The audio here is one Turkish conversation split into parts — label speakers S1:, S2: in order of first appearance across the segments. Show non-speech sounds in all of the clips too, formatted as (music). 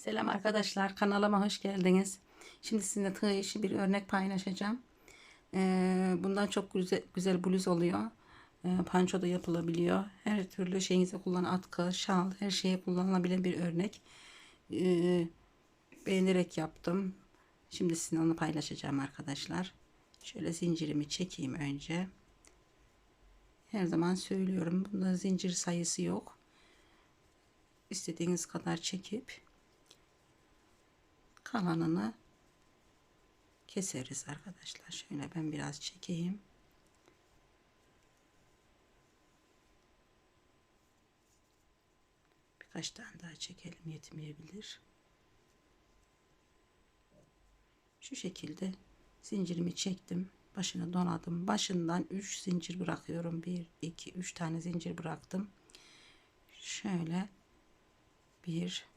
S1: Selam arkadaşlar kanalıma hoş geldiniz. Şimdi sizinle tığ işi bir örnek paylaşacağım. Ee, bundan çok güzel, güzel bluz oluyor. Ee, panço da yapılabiliyor. Her türlü şeyinize kullan atkı, şal her şeye kullanılabilen bir örnek. Ee, beğenerek yaptım. Şimdi sizinle onu paylaşacağım arkadaşlar. Şöyle zincirimi çekeyim önce. Her zaman söylüyorum. Bunda zincir sayısı yok. İstediğiniz kadar çekip kalanını keseriz arkadaşlar. Şöyle ben biraz çekeyim. Birkaç tane daha çekelim yetmeyebilir. Şu şekilde zincirimi çektim. Başını donadım. Başından 3 zincir bırakıyorum. 1 2 3 tane zincir bıraktım. Şöyle bir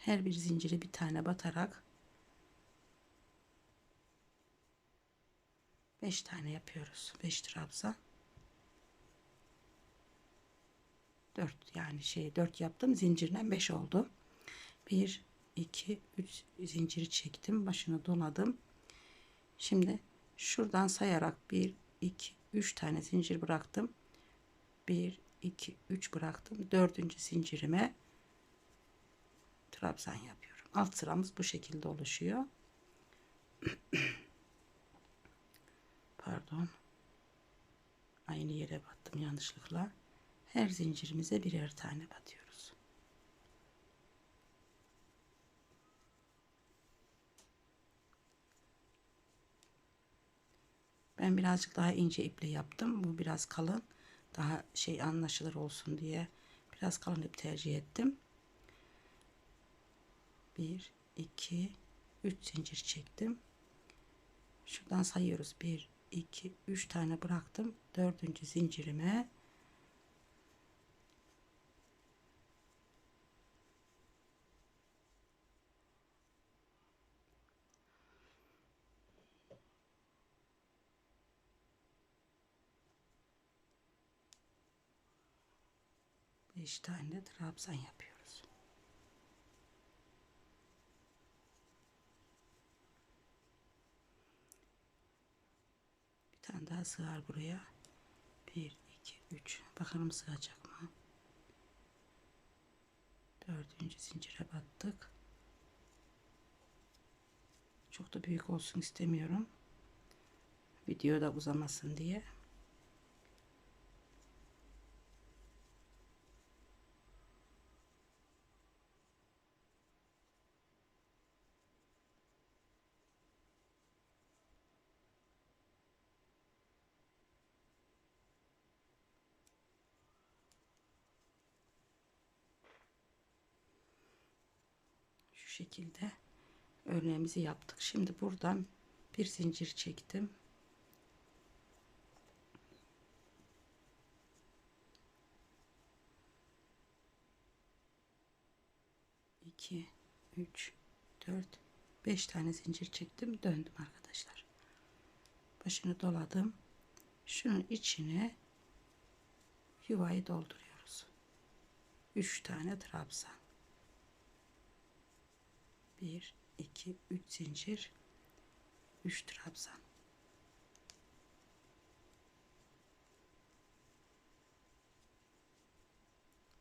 S1: her bir zinciri bir tane batarak 5 tane yapıyoruz. 5 trabzan. 4 yani şey 4 yaptım. Zincirden 5 oldu. 1 2 3 zinciri çektim. Başını doladım. Şimdi şuradan sayarak 1 2 3 tane zincir bıraktım. 1 2 3 bıraktım. Dördüncü zincirime trabzan yapıyorum. Alt sıramız bu şekilde oluşuyor. (clears throat) Pardon. Aynı yere battım yanlışlıkla. Her zincirimize birer tane batıyoruz. Ben birazcık daha ince iple yaptım. Bu biraz kalın. Daha şey anlaşılır olsun diye biraz kalın ip tercih ettim. 1 2 3 zincir çektim. Şuradan sayıyoruz. 1 2 3 tane bıraktım. Dördüncü zincirime beş tane trabzan yapıyoruz. Bir tane daha sığar buraya. 1 2 3 bakalım sığacak mı? Dördüncü zincire battık. Çok da büyük olsun istemiyorum. Video da uzamasın diye. şu şekilde örneğimizi yaptık. Şimdi buradan bir zincir çektim. İki, üç, dört, beş tane zincir çektim. Döndüm arkadaşlar. Başını doladım. Şunun içine yuvayı dolduruyoruz. Üç tane trabzan. 1 2 3 zincir. 3 trabzan.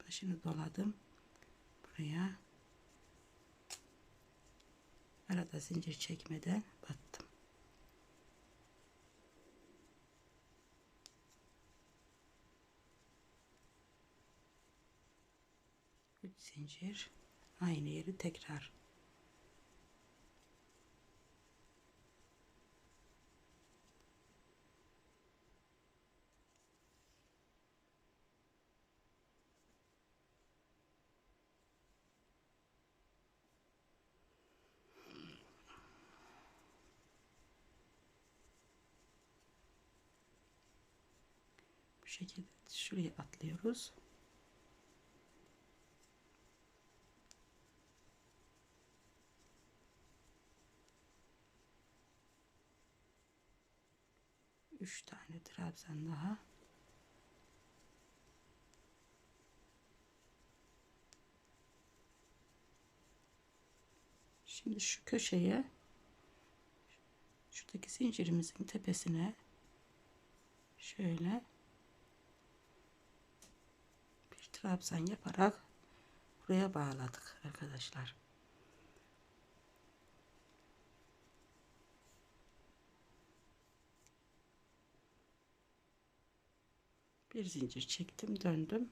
S1: Başını doladım. Buraya. Arada zincir çekmeden battım. Üç zincir. Aynı yeri tekrar Bu şekilde şuraya atlıyoruz. Üç tane trabzan daha. Şimdi şu köşeye şuradaki zincirimizin tepesine şöyle bir trabzan yaparak buraya bağladık arkadaşlar. Bir zincir çektim, döndüm.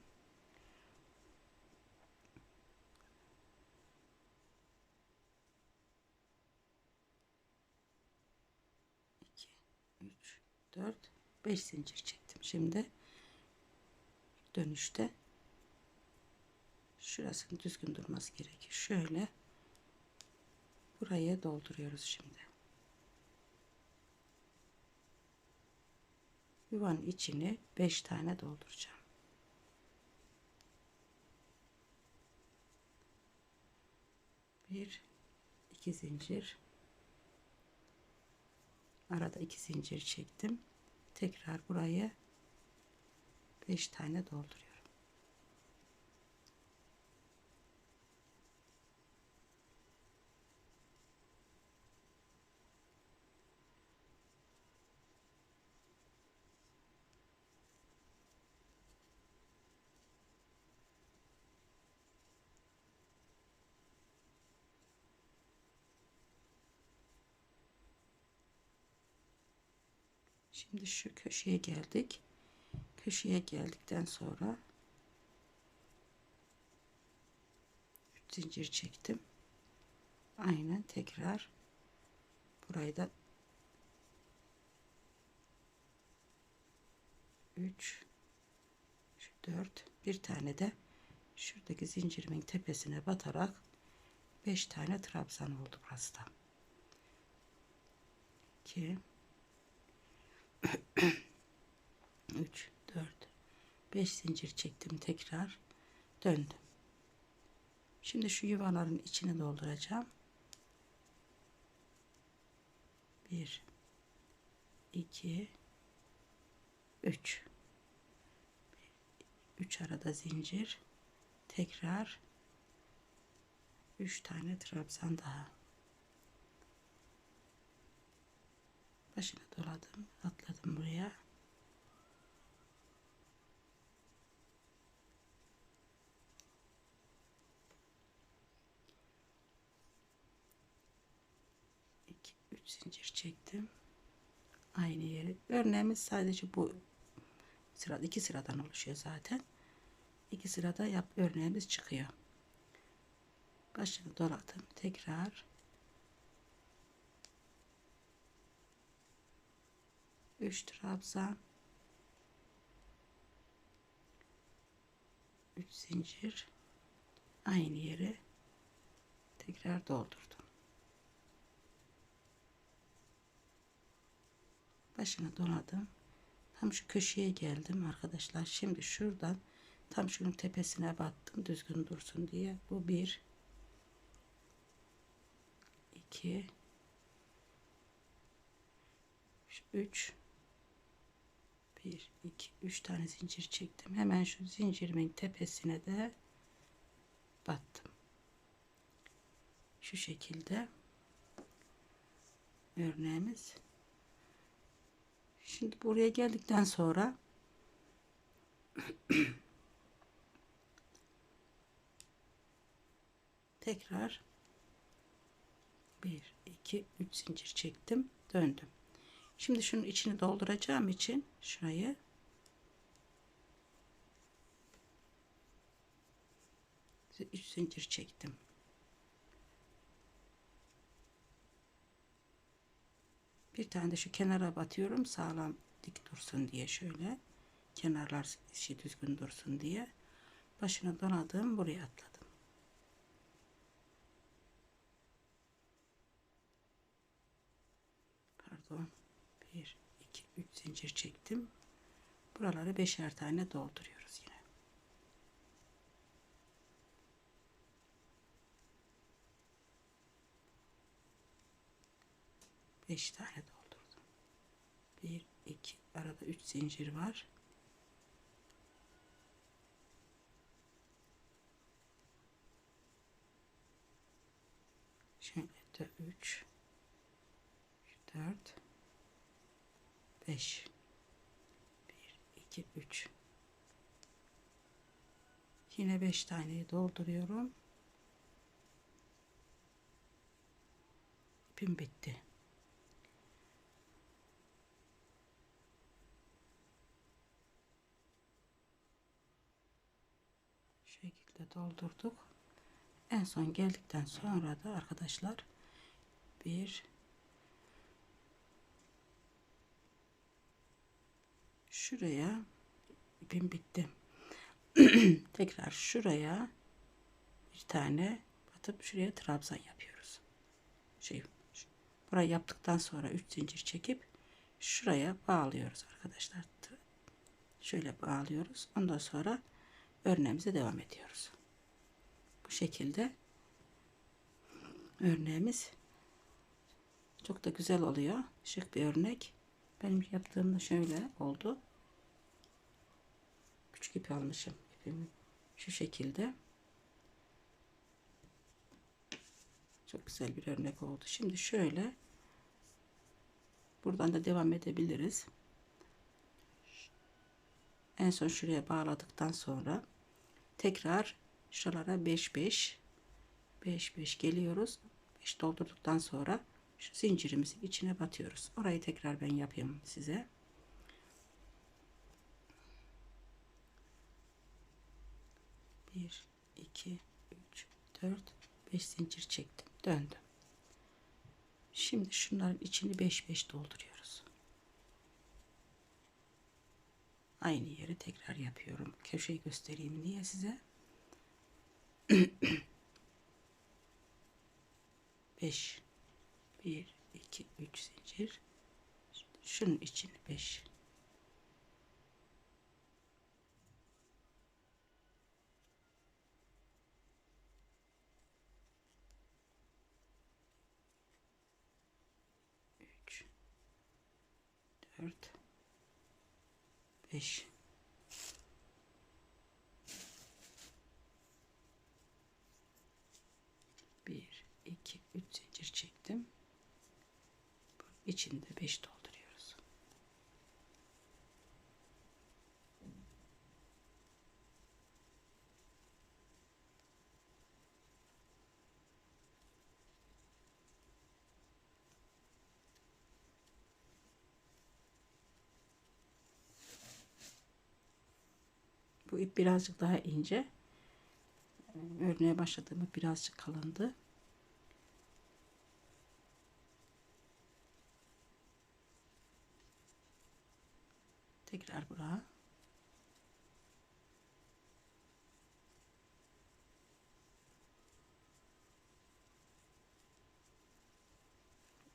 S1: İki, üç, dört, beş zincir çektim. Şimdi dönüşte şurasının düzgün durması gerekir. Şöyle buraya dolduruyoruz şimdi. Yuvanın içini 5 tane dolduracağım. Bir, iki zincir. Arada iki zincir çektim. Tekrar buraya 5 tane dolduruyorum. Şimdi şu köşeye geldik. Köşeye geldikten sonra 3 zincir çektim. Aynen tekrar burayı da 3 4 bir tane de şuradaki zincirimin tepesine batarak 5 tane trabzan oldu burası da. 2 3 4 5 zincir çektim tekrar. Döndüm. Şimdi şu yuvaların içine dolduracağım. 1 2 3 3 arada zincir. Tekrar 3 tane trabzan daha başına doladım atladım buraya. İki üç zincir çektim. Aynı yeri. Örneğimiz sadece bu sırada iki sıradan oluşuyor zaten. İki sırada yap örneğimiz çıkıyor. Başını doladım tekrar 3 trabzan. 3 zincir. Aynı yere tekrar doldurdum. Başına doladım tam şu köşeye geldim arkadaşlar. Şimdi şuradan tam şunun tepesine battım düzgün dursun diye. Bu bir iki üç 1 2 3 tane zincir çektim. Hemen şu zincirimin tepesine de battım. Şu şekilde. Örneğimiz. Şimdi buraya geldikten sonra (clears throat) tekrar 1 2 3 zincir çektim. Döndüm Şimdi şunun içini dolduracağım için şurayı üç zincir çektim. Bir tane de şu kenara batıyorum sağlam dik dursun diye şöyle kenarlar işi düzgün dursun diye başına donadım buraya atladım. Pardon. 1 2 3 zincir çektim. Buraları beşer tane dolduruyoruz yine. Beş tane doldurdum. 1 2 arada 3 zincir var. Şöyle de 3 4 5 1 2 3 Yine 5 taneyi dolduruyorum. İpim bitti. Şekilde doldurduk. En son geldikten sonra da arkadaşlar bir şuraya ipim bitti. (clears throat) Tekrar şuraya bir tane batıp şuraya trabzan yapıyoruz. Şey, burayı yaptıktan sonra 3 zincir çekip şuraya bağlıyoruz arkadaşlar. Şöyle bağlıyoruz. Ondan sonra örneğimize devam ediyoruz. Bu şekilde örneğimiz çok da güzel oluyor. Şık bir örnek. Benim yaptığımda şöyle oldu. Küçük ip almışım. İpimi şu şekilde. Çok güzel bir örnek oldu. Şimdi şöyle buradan da devam edebiliriz. En son şuraya bağladıktan sonra tekrar şuralara 5 5 5 5 geliyoruz. 5 doldurduktan sonra şu zincirimizin içine batıyoruz. Orayı tekrar ben yapayım size. Bir, iki, üç, dört, beş zincir çektim. Döndüm. Şimdi şunların içini beş beş dolduruyoruz. Aynı yeri tekrar yapıyorum. Köşeyi göstereyim diye size. 5 1 2 3 zincir şunun için 5 4 5 1 2 3 zincir çektim. İçinde 5 dolduruyoruz bu ip birazcık daha ince örneğe başladığımı birazcık kalındı Tekrar buraya.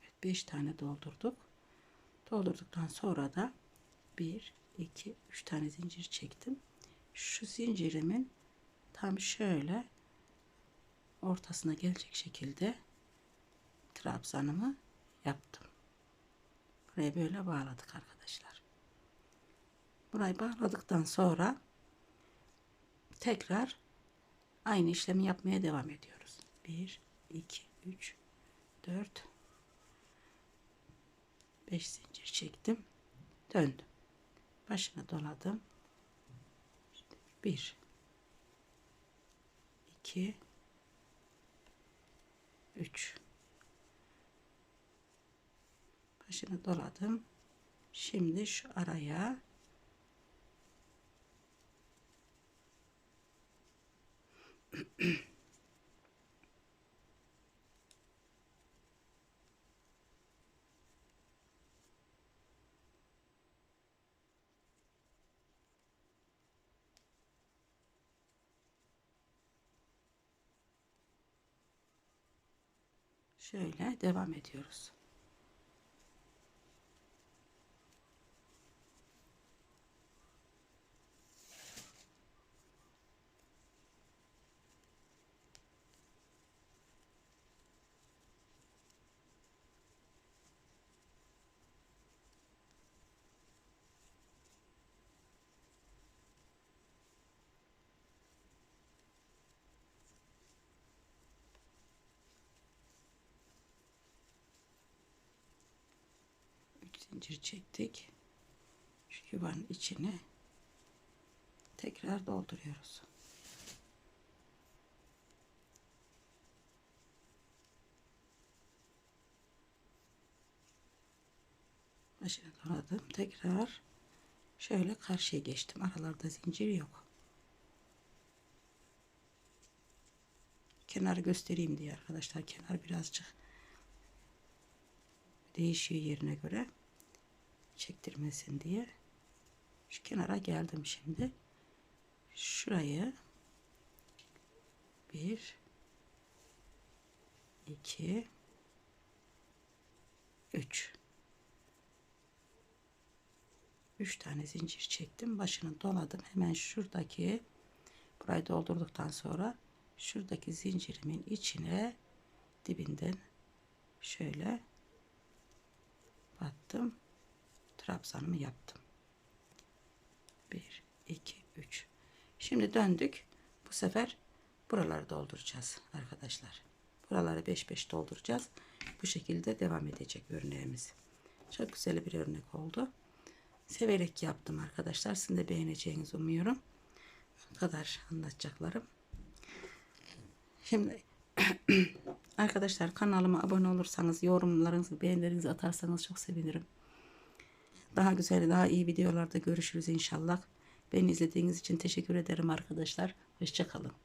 S1: Evet, 5 tane doldurduk. Doldurduktan sonra da 1 2 3 tane zincir çektim. Şu zincirimin tam şöyle ortasına gelecek şekilde trabzanımı yaptım. Buraya böyle bağladık arkadaşlar. Burayı bağladıktan sonra tekrar aynı işlemi yapmaya devam ediyoruz. 1 2 3 4 5 zincir çektim. Döndüm. Başına doladım. 1 2 3 başını doladım. Şimdi şu araya (clears throat) Şöyle devam ediyoruz. Zincir çektik. Şu yuvanın içine tekrar dolduruyoruz. Başına doladım. Tekrar şöyle karşıya geçtim. Aralarda zincir yok. Kenarı göstereyim diye arkadaşlar. Kenar birazcık değişiyor yerine göre. Çektirmesin diye. Şu kenara geldim şimdi. Şurayı bir iki üç 3 tane zincir çektim. Başını doladım. Hemen şuradaki burayı doldurduktan sonra şuradaki zincirimin içine dibinden şöyle battım. Trabzanımı yaptım. 1 2 3 Şimdi döndük. Bu sefer buraları dolduracağız arkadaşlar. Buraları 5 5 dolduracağız. Bu şekilde devam edecek örneğimiz. Çok güzel bir örnek oldu severek yaptım arkadaşlar. Sizin de beğeneceğinizi umuyorum. Bu kadar anlatacaklarım. Şimdi (clears throat) arkadaşlar kanalıma abone olursanız yorumlarınızı beğenilerinizi atarsanız çok sevinirim. Daha güzel daha iyi videolarda görüşürüz inşallah. Beni izlediğiniz için teşekkür ederim arkadaşlar. Hoşçakalın.